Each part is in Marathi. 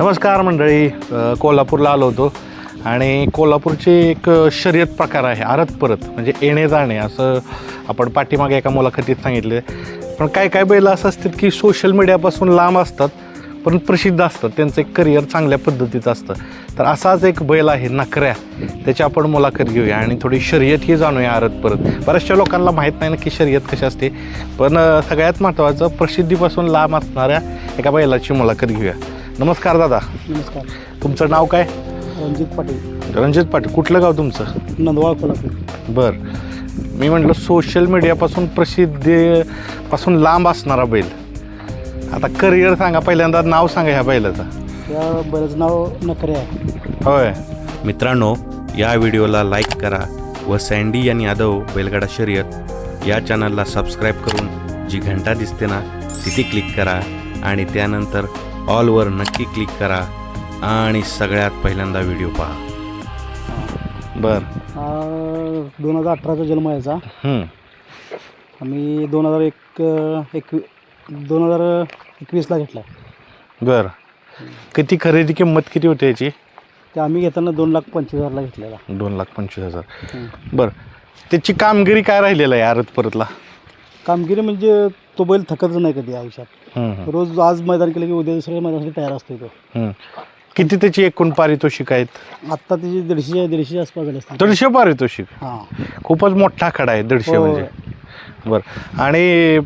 नमस्कार मंडळी. कोल्हापूरला आलो होतो आणि कोल्हापूरची एक शर्यत प्रकार आहे आरत परत म्हणजे येणे जाणे असं आपण पाठीमागे एका मुलाखतीत सांगितले. पण काय काय बैल असं असतात की सोशल मीडियापासून लांब असतात पण प्रसिद्ध असतात. त्यांचं एक करिअर चांगल्या पद्धतीचं असतं. तर असाच एक बैल आहे नकऱ्या. त्याची आपण मुलाखत घेऊया आणि थोडी शर्यत ही जाणूया आरत परत. बऱ्याचशा लोकांना माहीत नाही नक्की शर्यत कशी असते पण सगळ्यात महत्त्वाचं प्रसिद्धीपासून लांब असणाऱ्या एका बैलाची मुलाखत घेऊया. नमस्कार दादा. नमस्कार. तुमचं नाव काय? रणजित पाटील. रणजित पाटील. कुठलं गाव तुमचं? नंदवाळ कोल्हापूर. बर. मी म्हटलं सोशल मीडियापासून प्रसिद्धीपासून लांब असणारा बैल. आता करिअर सांगा पहिल्यांदा नाव सांगा ह्या बैलाचं. या बरंच नाव नखरे आहे. होय. मित्रांनो या व्हिडिओला लाईक करा व सँडी आणि यादव बैलगाडा शर्यत या चॅनलला सबस्क्राईब करून जी घंटा दिसते ना तिथे क्लिक करा आणि त्यानंतर ऑलवर नक्की क्लिक करा आणि सगळ्यात पहिल्यांदा व्हिडिओ पहा. बर. हा दोन हजार अठराचा जन्म आहे याचा. हम्म. आम्ही दोन हजार एक एकवी दोन हजार एकवीसला घेतला बर. किती खरेदी किंमत किती होती याची? ते आम्ही घेताना दोन लाख पंचवीस हजारला घेतलेला. दोन लाख पंचवीस हजार. हम्म. बर. त्याची कामगिरी काय राहिलेलं आहे आरत परतला? कामगिरी म्हणजे तो बैल थकतच नाही कधी आयुष्यात. हम्म, रोज आज मैदान केलं की उद्या दुसऱ्या मैदानासाठी तयार असतो तो हम्म. किती त्याची एकूण पारितोषिक आहेत? आत्ता त्याची दीडशे दीडशे आसपास झाले असते दीडशे पारितोषिक? हां. खूपच मोठा आखाडा आहे दीडशे हो. म्हणजे. बरं. आणि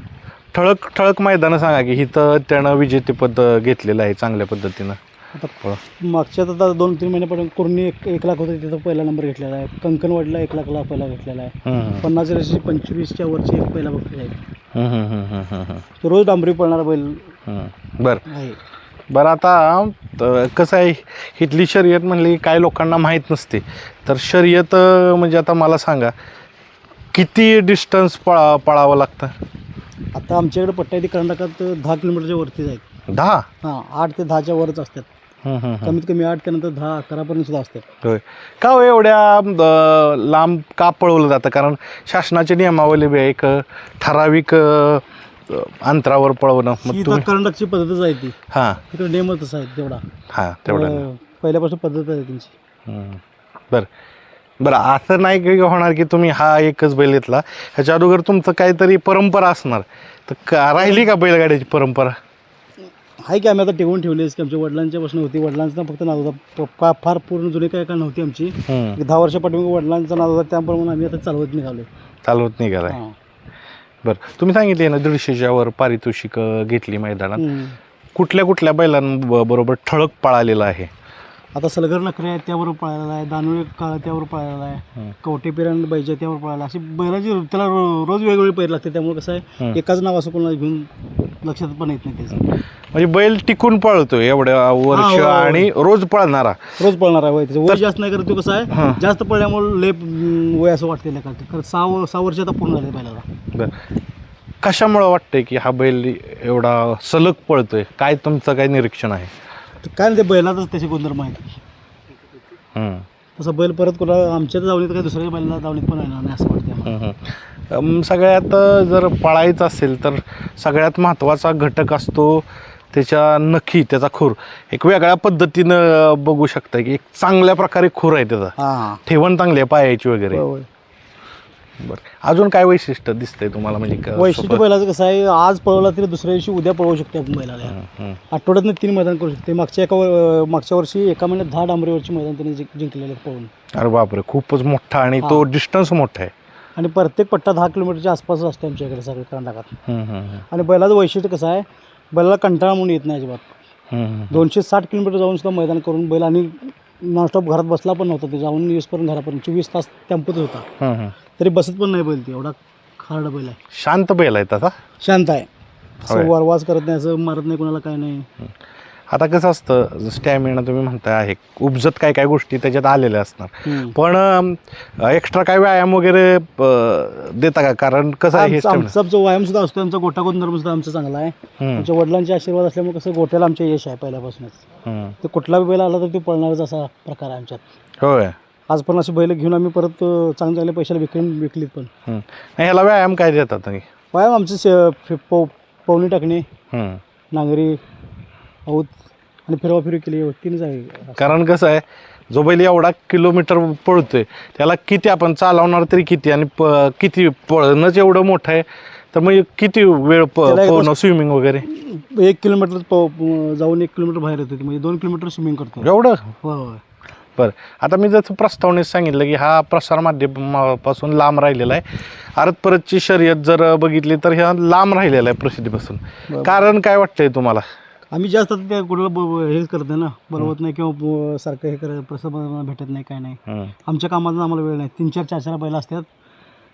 ठळक ठळक मैदानं सांगा की इथं त्यानं विजेतेपद घेतलेलं आहे चांगल्या पद्धतीनं. आता हो. मागच्या आता दोन तीन महिन्यापर्यंत कोरणी एक एक लाख होते तिथं पहिला नंबर घेतलेला आहे. कंकणवाडीला एक लाखला पहिला घेतलेला आहे. हम्म, पन्नास वर्षी पंचवीसच्या वरची एक पहिला बघतो आहे. हम्म, हम्म, हम्म, हम्म, हम्म, हम्म, तो रोज डांबरी पळणारा बैल हम्म. बरं. आहे. बरं आता त- कसं आहे इथली शर्यत म्हणली काय लोकांना माहीत नसते. तर शर्यत अं, म्हणजे आता मला सांगा किती डिस्टन्स पळा पळावं लागतं? आता आमच्याकडे पट्ट्या ती कर्नाटकात दहा किलोमीटरच्या वरतीच आहेत दहा? हां आठ ते दहाच्या वरच असतात. कमीत कमी आठ त्यानंतर दहा अकरापर्यंत सुद्धा असतात होय. का हो एवढ्या अं, लांब का पळवलं जातं? कारण शासनाची नियमावली बी आहे एक ठराविक अं, अंतरावर पळवणं. ही मग तर तुम्ही कर्नाटकची पद्धतच आहे ती. हां. तिकडे नेमच तसा आहे तेवढा. हां तेवढं अं, पहिल्यापासून पद्धत आहे त्यांची. हम्म. बरं. बरं असं नाही की होणार की तुम्ही हा एकच बैल घेतला. ह्याच्या अगोदर तुमचं काहीतरी परंपरा असणार. तर का राहिली का बैलगाड्याची परंपरा? आहे की आम्ही आता टिकवून ठेवली की आमच्या वडिलांच्या पासून होती? वडिलांचा फक्त नाद होता. प- फा- फार पूर्ण जुनी काय काय नव्हती आमची. हम्म. एक दहा वर्ष पाठीमागे वडिलांचा नाद होता त्याप्रमाणे आम्ही आता चालवत निघालो चालवत नाही. बरं तुम्ही सांगितले ना दीडशेच्या वर पारितोषिक घेतली मैदानात. कुठल्या कुठल्या बैलांबरोबर ठळक पळालेला आहे? आता सलगर नखरे आहे त्याबरोबर पळालेला आहे दानवे काळ त्यावर पळालेला आहे. कवटे पिरण बैजा त्यावर पळाला अशी बैलाची त्याला रो- रोज वेगवेगळे पैर लागते त्यामुळे कसं आहे. एकाच नाव असं कोणाला घेऊन लक्षात पण येत नाही त्याचं म्हणजे बैल टिकून पळतोय एवढ्या वर्ष हा, हो, हो. आणि रोज पळणारा रोज पळणार आहे वय त्याचं वय जास्त नाही करत तो कसं. आहे जास्त पळल्यामुळे लेप अं, वय असं वाटते का कारण सहा व- सहा वर्ष आता पूर्ण झाले बैलाला बर कशामुळं वाटतंय की हा बैल एवढा सलग पळतोय काय तुमचं काय निरीक्षण आहे तर काय नाही ते बैलातच त्याचे गुणधर्म आहेत हम्म. तसं बैल परत कोणा आमच्या दावणीत काही दुसऱ्या बैलाला दावणीत पण येणार नाही असं वाटतं आम्हाला. हम्म, हम्म. अम, सगळ्यात अ, जर पळायचं असेल तर सगळ्यात महत्त्वाचा घटक असतो त्याच्या नखी त्याचा खूर एक वेगळ्या पद्धतीनं अ, बघू शकता की एक चांगल्या प्रकारे खूर आहे त्याचा हां ठेवण चांगली आहे पायाची वगैरे होय, होय. बरं अजून काय वैशिष्ट्य दिसतंय तुम्हाला म्हणजे का- वैशिष्ट्य? बैलाचं कसं आहे आज पळवला तरी दुसऱ्या दिवशी उद्या पळवू शकतो आपण बैलाला. आठवड्यातनं तीन मैदान करू शकते मागच्या एका मागच्या वर्षी एका महिन्यात दहा डांबरीवरची मैदान त्यांनी जिंक- जिंकलेले आहेत पळून अरे बापरे खूपच मोठा आणि तो डिस्टन्स मोठा आहे आणि प्रत्येक पट्टा दहा किलोमीटरच्या आसपास असतो आमच्याकडे सगळे कर्नाटकात. आणि बैलाचं वैशिष्ट्य कसं आहे बैलाला कंटाळा म्हणून येत नाही अजिबात. दोनशे साठ किलोमीटर जाऊन सुद्धा मैदान करून बैल आणि नॉनस्टॉप घरात बसला पण नव्हता ते. जाऊन येऊसपर्यंत घरापर्यंत. चोवीस तास टेम्पोच होता. तरी बसत पण नाही बैल ते एवढा खारडा बैल आहे. शांत बैल आहे तसा? शांत आहे. असं वारवाज करत नाही असं मारत नाही कोणाला काय नाही. आता कसं असतं स्टॅमिना तुम्ही म्हणताय आहे उपजत काय काय गोष्टी त्याच्यात आलेल्या असणार. पण एक्स्ट्रा काय व्यायाम वगैरे देता का? कारण कसं आहे आमचा जो व्यायाम सुद्धा असतो आमचा गोटा गुणधर्म सुद्धा आमचा चांगला आहे. आमच्या वडिलांचे आशीर्वाद असल्यामुळे कसं गोट्याला आमचे यश आहे पहिल्यापासूनच. ते कुठला बैल आला तर ते पळणारच असा प्रकार आहे आमच्यात. होय. आज पण अशी बैल घेऊन आम्ही परत अं, चांगल्या चांगल्या पैशाला विकून विकलीत पण. ह्याला व्यायाम काय देतात? व्यायाम आमचे पवनी टाकणे नांगरी औत आणि फिरवाफिरवी केली तीनच आहे. कारण कसं आहे जो बैल एवढा किलोमीटर पळतोय त्याला किती आपण चालवणार तरी किती आणि प किती पळणंच एवढं मोठं आहे तर मग किती वेळ प त्याला एक पोहणं स्विमिंग वगैरे? एक किलोमीटर प- जाऊन एक किलोमीटर बाहेर येतो म्हणजे दोन किलोमीटर स्विमिंग करतो एवढं? होय होय. बरं. आता मी जसं प्रस्तावनेत सांगितलं की हा प्रसार माध्यमापासून लांब राहिलेला आहे. आरत परतची शर्यत जर बघितली तर ह्या लांब राहिलेला आहे प्रसिद्धीपासून. कारण काय वाटतंय तुम्हाला? आम्ही जास्त त्या कुणाला ब- ब- हेच करत नाही ना. बोलवत नाही किंवा ब- सारखं हे करत प्रसाद भेटत नाही काय नाही. आमच्या कामात आम्हाला वेळ नाही. तीन चार चार चार बैल असतात.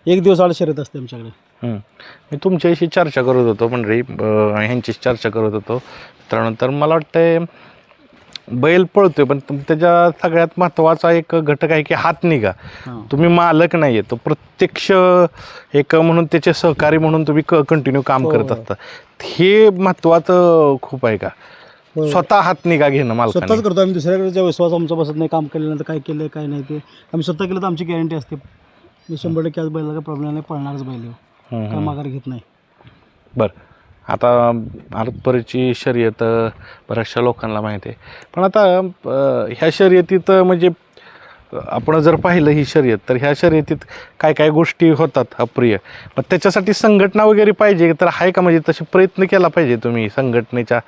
एक दिवस आड शर्यत असते आमच्याकडे. मी तुमच्याशी चर्चा करत होतो मंडळी अं, ह्यांची चर्चा करत होतो. त्यानंतर मला वाटतंय बैल पळतोय पण तुम- त्याच्या सगळ्यात महत्त्वाचा एक घटक आहे की हात निघा हां. तुम्ही मालक नाही आहे तो प्रत्यक्ष एक म्हणून त्याचे सहकारी म्हणून तुम्ही कंटिन्यू काम हो, करत हो. असता. हे महत्त्वाचं खूप आहे का? होय. स्वतः हात निघा घेणं स्वतःच मालकाने करतो आम्ही दुसऱ्याकडे विश्वास आमचा बसत नाही काम केल्यानंतर काय केलं काय नाही ते. आम्ही स्वतः केलं तर आमची गॅरंटी असते. मी शंभर टक्के आज बैलाला प्रॉब्लेम नाही पळणारच बैल आहे. हम्म, काय हम्म. माघार घेत नाही. बरं. आता आरतपरीची शर्यत बऱ्याचशा लोकांना माहिती आहे. पण आता ह्या शर्यतीत म्हणजे आपण जर पाहिलं ही शर्यत तर ह्या शर्यतीत काय काय गोष्टी होतात अप्रिय? मग त्याच्यासाठी संघटना वगैरे पाहिजे तर आहे का? म्हणजे तसे प्रयत्न केला पाहिजे तुम्ही संघटनेच्या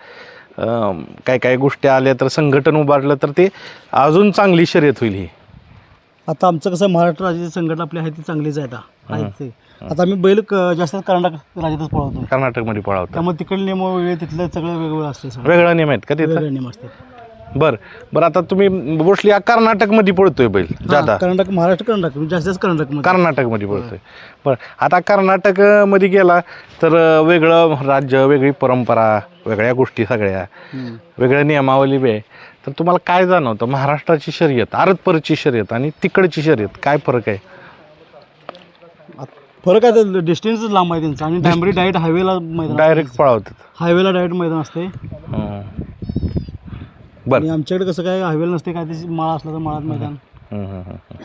काय काय गोष्टी आल्या तर संघटन उभारलं तर ते अजून चांगली शर्यत होईल ही. आता आमचं कसं आहे, महाराष्ट्र राज्याची संघटना आपली आहे ती चांगलीच आहे आता. आहेत ते. आता आम्ही बैल क- जास्त कर्नाटक राज्यातच पळवतो कर्नाटकमध्ये पळावतं त्यामुळे तिकडले नियम वेगळे तिथलं सगळं वेगवेगळं असते सगळं. वेगळा नियम आहेत का तिथं? वेगळे नियम असतात बरं. बरं आता तुम्ही मोस्टली कर्नाटकमध्ये पळतोय बैल जादा कर्नाटक महाराष्ट्र कर्नाटक म्हणजे जास्त जास्त कर्नाटकमध्ये. कर्नाटकमध्ये पडतोय बरं आता कर्नाटकमध्ये गेला तर अं, वेगळं राज्य वेगळी परंपरा वेगळ्या गोष्टी सगळ्या हम्म. वेगळ्या नियमावली बी. आहे तर तुम्हाला काय जाणवतं? महाराष्ट्राची शर्यत आरतपरची शर्यत आणि तिकडची शर्यत काय फरक आहे? फरक आहे डिस्टन्स लांब आहे त्यांचा. आणि डांबरी डायरेक्ट हायवेला मैदान डायरेक्ट पळावतात. हायवेला डायरेक्ट मैदान असते. हं. बरं. आमच्याकडे कसं काय हायवेला नसते काय त्याची माळा असला तर माळात मैदान. हं, हं, हं, हं.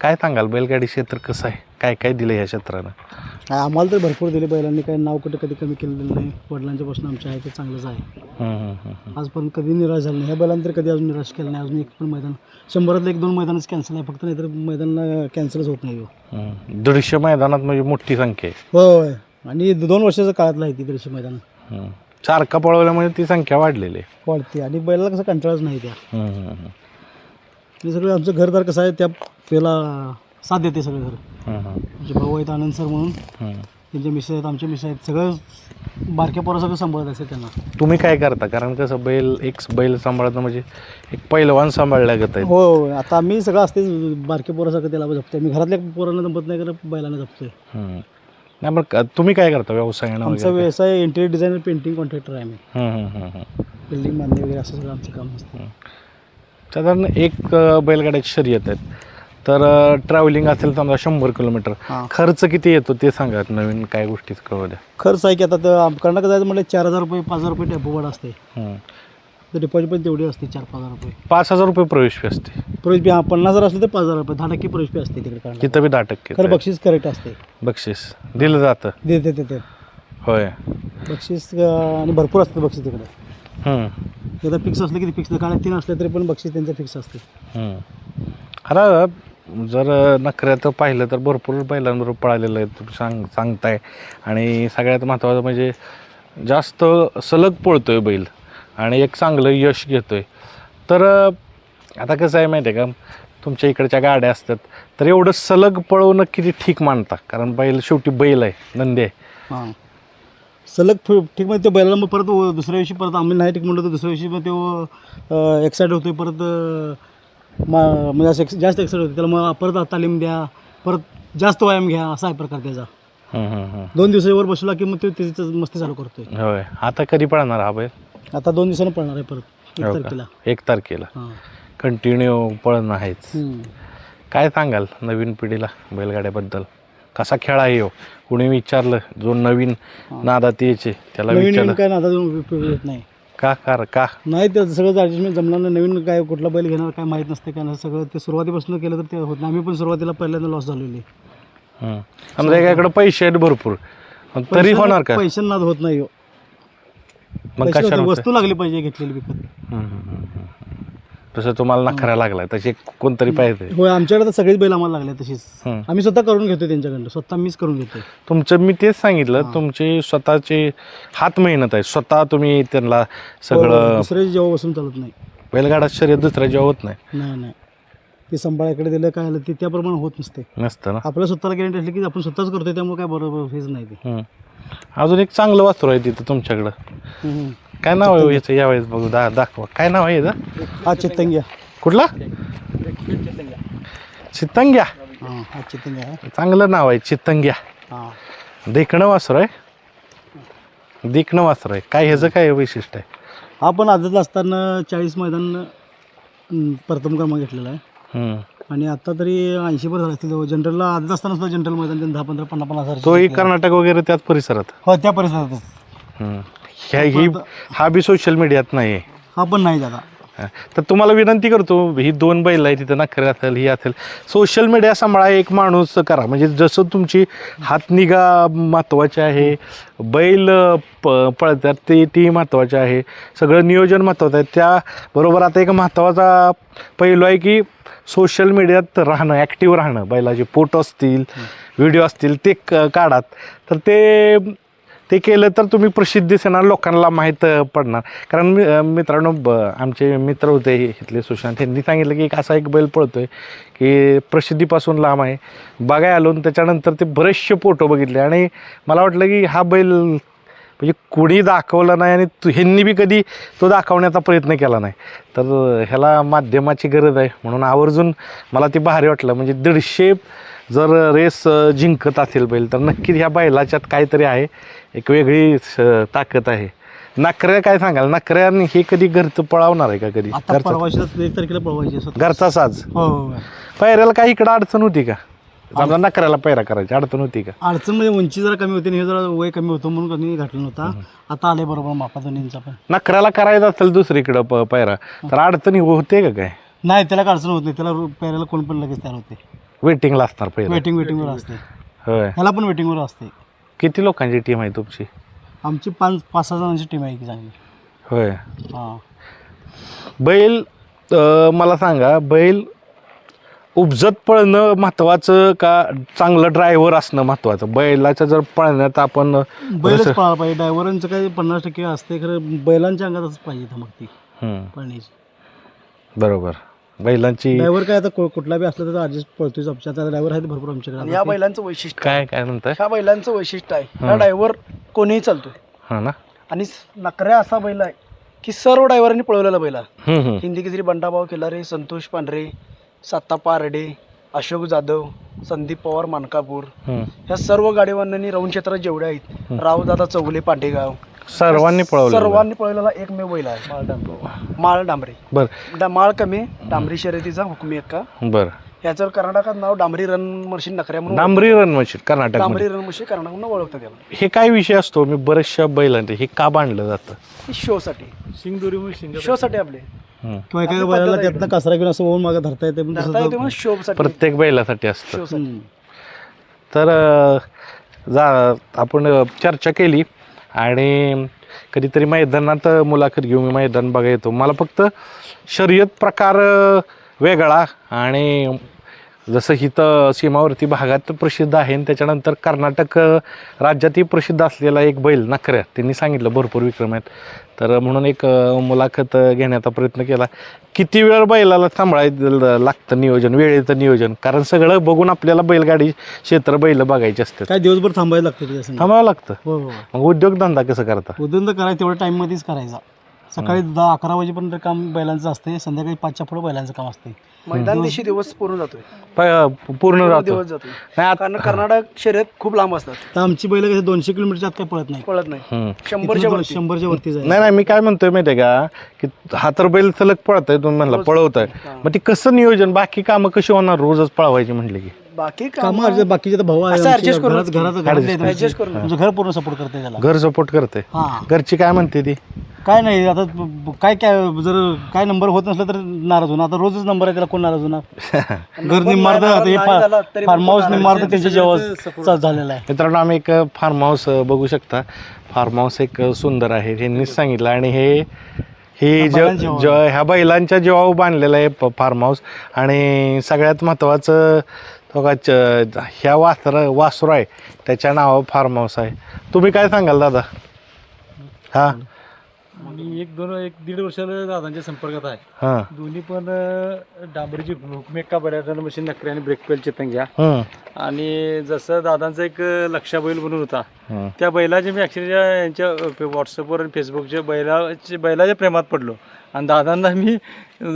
काय सांगाल बैलगाडी क्षेत्र कसं आहे? काय काय दिलं ह्या क्षेत्रानं? आम्हाला तर भरपूर दिले बैलांनी. काय नाव कुठं कधी कमी केलेलं नाही. वडिलांच्या पासून आमच्या आहे ते चांगलंच आहे. आजपर्यंत कधी निराश झालं नाही. ह्या बैलांनी तर कधी अजून निराश केलं नाही. अजून एक पण मैदान शंभरातलं एक दोन मैदानच कॅन्सल आहे. फक्त नाहीतर मैदान कॅन्सलच होत नाही हो. दीडशे मैदानात म्हणजे मोठी संख्या आहे. होय. आणि दोन वर्षाच्या काळातलं आहे ती दृश्य मैदान. हं. सारखा पळवल्यामुळे ती संख्या वाढलेली आहे. वाढते. आणि बैलाला कसं कंटाळाच नाही त्या. हे सगळं आमचं घरदार कसं आहे त्या त्याला साथ देते सगळं घर हं, हं. आमचे भाऊ आहेत आनंद सर म्हणून. हं. त्यांचे मिस आहेत आमचे मिस आहेत. सगळं बारक्या पोरं सगळं सांभाळत असेल त्यांना. तुम्ही काय करता? कारण कसं बैल एक बैल सांभाळणं म्हणजे एक पैलवान सांभाळल्यागत आहे हो हो. आता आम्ही सगळं असते बारके पोरं सगळं त्याला जपतोय. मी घरातल्या पोरांना जमत नाही करत बैलांना जपतोय. हं. नाही मग क- तुम्ही काय करता? व्यवसायानं आमचा वगैरे? व्यवसाय इंटेरियर डिझायनर पेंटिंग कॉन्ट्रॅक्टर आहे हं, हं, हं, हं. बिल्डिंग बांधणे वगैरे असं सगळं आमचं काम असतं. साधारण एक अ, बैलगाड्याची शर्यत आहेत. तर ट्रॅव्हलिंग असेल समजा शंभर किलोमीटर हां. खर्च किती येतो ते सांगा नवीन काय गोष्टीच कळू द्या. खर्च आहे की आता तर आम- कर्नाटक जायचं म्हटलं चार हजार रुपये पाच हजार रुपये टेम्पो भाडं असते. तर डिपॉझिट पण तेवढी असते चार पाच हजार रुपये. पाच हजार रुपये प्रवेश फी असते. प्रवेश फी हा पन्नास हजार असले तर पाच हजार रुपये दहा टक्के प्रवेश फी असते तिकडे कर्नाटक तिथं बी दहा टक्के खरं बक्षीस करेक्ट असते. बक्षीस. दिलं जातं. देते देते होय. बक्षीस अं, आणि भरपूर असते बक्षीस तिकडे. एकदा फिक्स असलं की फिक्स काळात तीन असले तरी पण बक्षीस त्यांचं फिक्स असते. हं. आता जर नखऱ्यात पाहिलं तर भरपूर बैलांबरोबर पळालेलं आहे तुम्ही सांग सांगताय. आणि सगळ्यात महत्त्वाचं म्हणजे जास्त सलग पळतो आहे बैल आणि एक चांगलं यश घेतो आहे तर आता कसं आहे माहिती आहे का तुमच्या इकडच्या गाड्या असतात तर एवढं सलग पळवणं किती ठीक मानता? कारण बैल शेवटी बैल आहे नंदी आहे. हां. सलग ठीक म्हणजे ते बैलाला मग परत दुसऱ्या दिवशी परत आम्ही नाही ठीक म्हणलं तर दुसऱ्या दिवशी मग ते एक्साइट होतोय परत अं, मा म्हणजे असं ex- जास्त एक्साइट होते. त्याला मग परत तालीम द्या परत जास्त व्यायाम घ्या असा आहे प्रकार त्याचा. हं, हं, हं. दोन दिवसावर बसला की मग ते त्याचं मस्ती चालू करतोय. होय. आता कधी पळणार हा बैल? आता दोन दिवसानं पळणार आहे परत. एक हो का? तारखेला. एक तारखेला. हां. कंटिन्यू पळणं आहेच. हम्म. काय सांगाल नवीन पिढीला बैलगाड्याबद्दल? कसा खेळ आहे हो? कुणी विचारलं? जो नवीन नादात यायचे त्याला नवीन विचारलं. नवीन काय ना आता उपयोग येत नाही. का कार का नाही ते सगळं ॲडजस्टमेंट जमणार नाही नवीन काय कुठला बैल घेणार काय माहीत नसते काय नाही सगळं ते सुरुवातीपासून केलं तर ते होत नाही आम्ही पण सुरुवातीला पहिल्यांदा लॉस झालेली हं. समजा एकाकडे पैसे आहेत भरपूर तरी होणार का पैशांना होत नाही हो. मग पैसे होते? वस्तू लागली पाहिजे घेतलेली विकत तसं तुम्हाला नखरा लागलाय तसे कोणतरी पाहिजे होय आमच्याकडे तर सगळीच बैल आम्हाला लागले तशीच. हम्म. आम्ही स्वतः करून घेतो त्यांच्याकडनं स्वतः मीच करून घेतो तुमचं मी तेच सांगितलं तुमची स्वतःची हात मेहनत आहे स्वतः तुम्ही त्यांना सगळं दुसऱ्याची जेव्हा बसून चालत नाही. बैलगाडा शर्यत दुसऱ्या जेव्हा होत नाही. नाही नाही. ते सांभाळाकडे दिलं काय आलं ते त्याप्रमाणे होत नसते. नसतं ना? आपल्या स्वतःला गॅरंटी असली की आपण स्वतःच करतोय त्यामुळे काय बरोबर हेच नाही ते. हम्म. अजून एक चांगलं वास्तू आहे तिथं तुमच्याकडं. हम्म. काय नाव आहे हो याचं? यावेळेस बघू दा दाखवा. काय नाव आहे याचं? हा चित्तंग्या. कुठला? चित्तंग्या. हां हा चित्तंग्या आहे चांगलं नाव आहे चित्तंग्या. हां. देखणं वासर आहे. देखणं वासर आहे. काय ह्याचं काय वैशिष्ट्य आहे? हा पण आदत असताना चाळीस मैदान अं, प्रथम क्रमांक घेतलेला आहे. आणि आता तरी ऐंशी पर झाले असतील जनरलला आदत असताना सुद्धा जनरल मैदान त्यांनी दहा पंधरा पन्नास पन्नास हजार तोही कर्नाटक वगैरे त्याच परिसरात? हो त्या परिसरातच. हम्म. ह्या ही हा बी सोशल मीडियात नाही हा पण नाही दादा. तर तुम्हाला विनंती करतो ही दोन बैल आहे तिथं नखरे असेल ही असेल. सोशल मीडिया सांभाळा एक माणूस करा. म्हणजे जसं तुमची हातनिगा महत्त्वाची आहे बैल प पळतात ते ती महत्त्वाची आहे सगळं नियोजन महत्त्वाचं आहे. त्याबरोबर आता एक महत्त्वाचा पैलू आहे की सोशल मीडियात राहणं ॲक्टिव्ह राहणं. बैलाचे फोटो असतील व्हिडिओ असतील ते क काढात तर ते ते केलं तर तुम्ही प्रसिद्धी येणार लोकांना माहीत पडणार. कारण मी मित्रांनो ब आमचे मित्र होते हे- इथले सुशांत. यांनी सांगितलं की एक असा एक बैल पळतोय की प्रसिद्धीपासून लांब आहे. बघाय आलो त्याच्यानंतर ते बरेचसे फोटो बघितले. आणि मला वाटलं की हा बैल म्हणजे कुणी दाखवला नाही आणि तु ह्यांनी बी कधी तो दाखवण्याचा प्रयत्न केला नाही. तर ह्याला माध्यमाची गरज आहे. म्हणून आवर्जून मला ते भारी वाटलं. म्हणजे दीडशे जर रेस जिंकत असेल बैल तर नक्कीच ह्या बैलाच्यात काहीतरी आहे. एक वेगळी ताकद आहे. नकऱ्या काय सांगाल? नकऱ्याने हे कधी घरचं पळवणार आहे का कधी? घरचा पळवायचे साज हो. पायऱ्याला काही इकडं अडचण होती का? समजा नकऱ्याला पायरा करायची अडचण होती का? अडचण म्हणजे उंची जरा कमी होती आणि हे जरा वय कमी होतं म्हणून कधी घातलं नव्हता. आता आले बरोबर मापा दोन्हींचा पण. नकऱ्याला करायचं असेल दुसरीकडं प पायरा तर अडचणी होते का काय? नाही त्याला काय अडचण होत नाही. त्याला पेरायला कोण पण लगेच तयार होते. वेटिंगला असणार पहिलं वेटिंग वेटिंगवर असते. होय. ह्याला पण वेटिंगवर असते. किती लोकांची टीम आहे तुमची? आमची पाच पाच सहा जणांची टीम आहे की चांगली. होय. हां. बैल अं, मला सांगा बैल उपजत पळणं महत्त्वाचं का चांगलं ड्रायव्हर असणं महत्त्वाचं बैलाच्या जर पळण्यात आपण बैलच पळायला पाहिजे. ड्रायव्हरांचं काही पन्नास टक्के असते खरं. बैलांच्या अंगातच पाहिजे मग ती. हम्म, पळण्याची. बरोबर. बैलांची ड्रायव्हर काय आता को- कुठला बी असला तर ॲडजस्ट पळतोय आमच्या. ड्रायव्हर आहेत भरपूर आमच्याकडे या बैलांचं वैशिष्ट्य काय काय म्हणताय? ह्या बैलांचं वैशिष्ट्य आहे. हा ड्रायव्हर कोणीही चालतोय. हा ना? आणि नकऱ्या असा बैल आहे की सर्व ड्रायव्हरांनी पळवलेला बैल आहे. हिंदी केसरी बंडाभाऊ केलारे संतोष पांढरे सत्ता पारडे अशोक जाधव संदीप पवार मानकापूर. ह्या सर्व गाडीवानांनी राऊंड क्षेत्रात जेवढे आहेत रावदादा चौगुले पांडेगाव सर्वांनी पळवलं सर्वांनी पळवलेला एकमेव बैल आहे. माळ डांबरे. माळ डांबरे. बर. माळ कमी डांबरी शर्यतीचा हुकमी एक्का बर. ह्याचं कर्नाटकात नाव डांबरी रन मशीन नकऱ्या म्हणून डांबरी रन मशीन कर्नाटक डांबरी रन मशीन कर्नाटक म्हणून ओळखतात त्याला हे काय विषय असतो? मी बऱ्याचशा बैलांचे हे का बांधलं जातं? हे शोसाठी. शिंगदुरी शोसाठी आपले. हम्म. किंवा एखाद्या बैलाला त्यातनं कचरा घेऊन असं होऊन मागं धरता येते पण धरता तसं येते म्हणून शोसाठी. प्रत्येक बैलासाठी असतं. हम्म. तर अ, जा आपण अ, चर्चा केली आणि कधीतरी मैदानात मुलाखत घेऊ मी मैदान बघा येतो मला फक्त शर्यत प्रकार अ, वेगळा आणि जसं इथं सीमावर्ती भागात प्रसिद्ध आहे आणि त्याच्यानंतर कर्नाटक राज्यातही प्रसिद्ध असलेला एक बैल नखऱ्या त्यांनी सांगितलं भरपूर विक्रम आहेत. तर म्हणून एक मुलाखत घेण्याचा प्रयत्न केला. किती वेळ बैलाला सांभाळायचं लागतं नियोजन वेळेचं नियोजन? कारण सगळं बघून आपल्याला बैलगाडी क्षेत्र बैल बघायचे असतात. काय दिवसभर थांबायला लागतं थांबावं लागतं. हो हो. मग उद्योगधंदा कसं करता? उद्योग करायचं तेवढ्या टाईममध्येच करायचा. सकाळी दहा अकरा वाजेपर्यंत काम बैलांचं असते संध्याकाळी पाचच्या पुढे बैलांचं काम असते मैदान दिवशी दिवस पूर्ण जातोय. प- पूर्ण जातो दिवस जातोय. नाही आता कारण कर्नाटक शर्यत खूप लांब असतात. तर आमची बैल कशी दोनशे किलोमीटरच्या आत काही पळत नाही. पळत नाही. हम्म. शंभरच्या इथनं वरती. शंभरच्या वरती जाईल. नाही नाही मी काय म्हणतोय माहिती आहे का? की हा तर बैल सलग पळत आहे तुम्ही म्हणला पळवत आहे मग ते कसं नियोजन? बाकी कामं कशी होणार? रोजच पळवायची म्हटले की. बाकी कामं काम अर्ज- बाकीचे तर भाऊ आहे असं आमचे, adjust करून घरात घरात घरात Adjust- येतात. adjust करून. तुमचं घर पूर्ण सपोर्ट करते त्याला. घर सपोर्ट करते हा. घरची काय म्हणते ती? काय नाही आता ब- काय काय जर काय नंबर होत नसलं तर नाराज होणार. आता रोजच नंबर आहे त्याला कोण नाराज होणार? घर आता हे फार्म हाऊस. निम्मार्थ त्यांच्या जेव्हा झालेला आहे. मित्रांनो आम्ही एक फार्म हाऊस बघू शकता. फार्म हाऊस एक सुंदर आहे यांनीच सांगितलं. आणि हे हे ज बैलांच्या. ज- ह्या बैलांच्या जीवावर बांधलेलं आहे फार्म हाऊस आणि सगळ्यात महत्त्वाचं तो का च- ह्या वासर वासरू आहे त्याच्या नावावर फार्म हाऊस आहे. तुम्ही काय सांगाल दादा? हां? मी एक दोन एक दीड वर्षाला दादांच्या संपर्कात आहे. हां. दोन्ही पण अं, डांबरीची हुकमेका बऱ्याच मशीन नकरी आणि ब्रेक पेल चेतन घ्या. हं, आणि जसं दादांचा एक अं, लक्षा बैल म्हणून होता हं. त्या बैलाचे मी अक्षरशः यांच्या व्हॉट्सअपवर आणि फेसबुकच्या बैलाचे बैलाच्या प्रेमात पडलो. आणि दादांना मी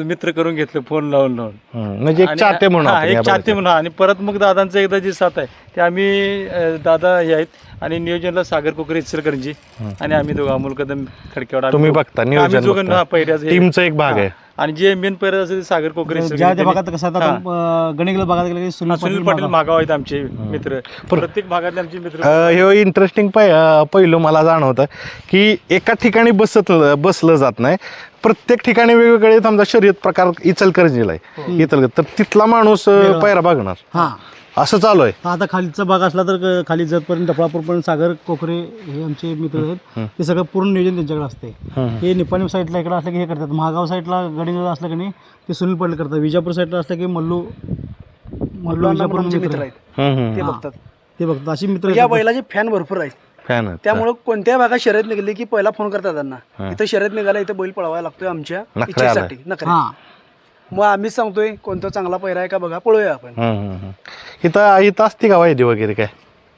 मित्र करून घेतलं फोन लावून लावून. म्हणजे एक आणि- चाहते म्हणून हा, आपण एक चाहते बैलाचे. म्हणून आणि परत मग दादांचं एकदा जी साथ आहे ते आम्ही अं, दादा हे आहेत आणि नियोजनला सागर कोकरे इचलकरंजी आणि आम्ही दोघं अमोल कदम खडकेवाड तुम्ही बघता नियोजन बघता. हे- टीमचा एक भाग. आहे आणि जे मेन पैर असेल ते सागर कोकरे ज्या भागात कसं आता हा. गणिकला भागात गेलं की सुनील हा, सुनील पाटील मागाव. मागाव आहेत आमचे मित्र. प्रत्येक भागातले आमचे मित्र अ, हे इंटरेस्टिंग पै अ, पहिलं मला जाणवतं की एका ठिकाणी बसत बसलं जात नाही. प्रत्येक ठिकाणी वेगवेगळे समजा शर्यत प्रकार इचलकरंजीला आहे. इचलकर तर तिथला माणूस अ, पैरा बघणार हा. असं चालू आहे. हा, आता खालीचा भाग असला तर क- खाली जतपर्यंत डफळापूरपर्यंत सागर कोकरे हे आमचे मित्र आहेत. ते सगळं पूर्ण नियोजन त्यांच्याकडे असते हे निपाणी साईडला इकडे असलं की हे करतात. महागाव साईडला गडिंग असलं की नाही ते सुनील पाटील करतात. विजापूर साईडला असलं की मल्लू मल्लू विजापूर आमचे मित्र आहेत. ते हा. बघतात ते बघतात. अशी मित्र या आहेत. बैलाचे फॅन भरपूर आहेत. फॅन आहेत. त्यामुळे कोणत्या भागात शर्यत निघाली की पहिला फोन करतात त्यांना. इथं शर्यत निघाला इथं बैल पळवायला लागतोय आमच्या नखऱ्याला. इच्छेसाठी. नखरे. हा. मग आम्हीच सांगतोय कोणता चांगला पैरा आहे का बघा पळूया आपण. हम्म, हम्म, हम्म. इथं इथं असते का वायदी वगैरे काय?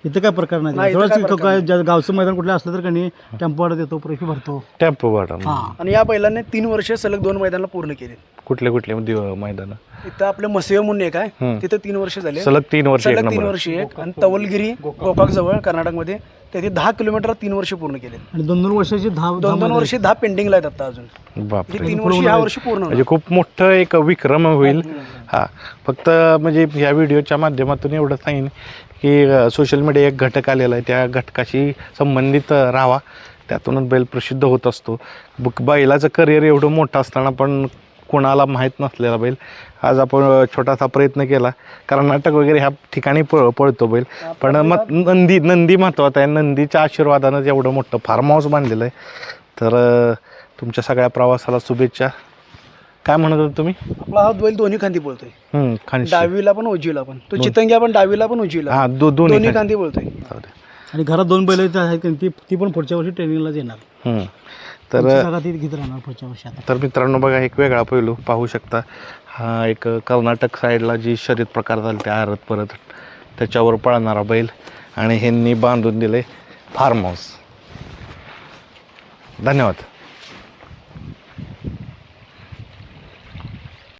इथं काय प्रकार नाही. नाही, इथं काय जवळच प्रकार काय ज्या- गावचं मैदान कुठलं असलं तर कणी टेम्पो वाढत येतो पैसे भरतो. टेम्पो हा. आणि या बैलांनी तीन वर्ष सलग दोन मैदानाला पूर्ण केले. कुठले कुठले दिव मैदान? इथं आपलं मसेव म्हणून एक आहे हम्म. तिथं तीन वर्ष झाले. सलग तीन वर्ष एक सलग तीन नंबर. वर्ष एक. आणि तवलगिरी गोकाक जवळ कर्नाटकमध्ये ते दहा किलोमीटर तीन वर्ष पूर्ण केले. आणि दोन दोन वर्षाची दहा दोन दोन वर्ष दहा पेंडिंगला आहेत आता अजून. बापरे. म्हणजे तीन वर्ष या वर्षी पूर्ण म्हणजे खूप मोठं एक विक्रम होईल. हा. फक्त म्हणजे ह्या व्हिडिओच्या माध्यमातून एवढं सांगेन की सोशल मीडिया एक घटक आलेला आहे. त्या घटकाशी संबंधित अ, राहावा. त्यातूनच बैल प्रसिद्ध होत असतो. बुक बैलाचं करिअर एवढं मोठं असताना पण कोणाला माहीत नसलेला बैल. आज आपण छोटासा प्रयत्न केला. कर्नाटक वगैरे ह्या ठिकाणी पळ पळतो बैल. पण मग नंदी नंदी महत्त्वाचा आहे. नंदीच्या आशीर्वादानं एवढं मोठं फार्म हाऊस बांधलेलं आहे. तर तुमच्या सगळ्या प्रवासाला शुभेच्छा. काय म्हणत होता तुम्ही? आपला हा बैल दोन्ही खांदी बोलतोय डावीला पण उजवीला पण. तो चितंग्या पण डावीला पण उजवीला. हा दो दोन्ही खांदी. बोलतोय. आणि घरात दोन बैल आहेत ती ती पण पुढच्या वर्षी ट्रेनिंगलाच येणार. हम्म. तर जागा ती घेत राहणार पुढच्या वर्षी आता. तर मित्रांनो बघा एक वेगळा पैलू पाहू शकता. हा एक कर्नाटक साईडला जी शर्यत प्रकार झाले ते आरत परत त्याच्यावर पळणारा बैल आणि ह्यांनी बांधून दिले फार्म हाऊस धन्यवाद.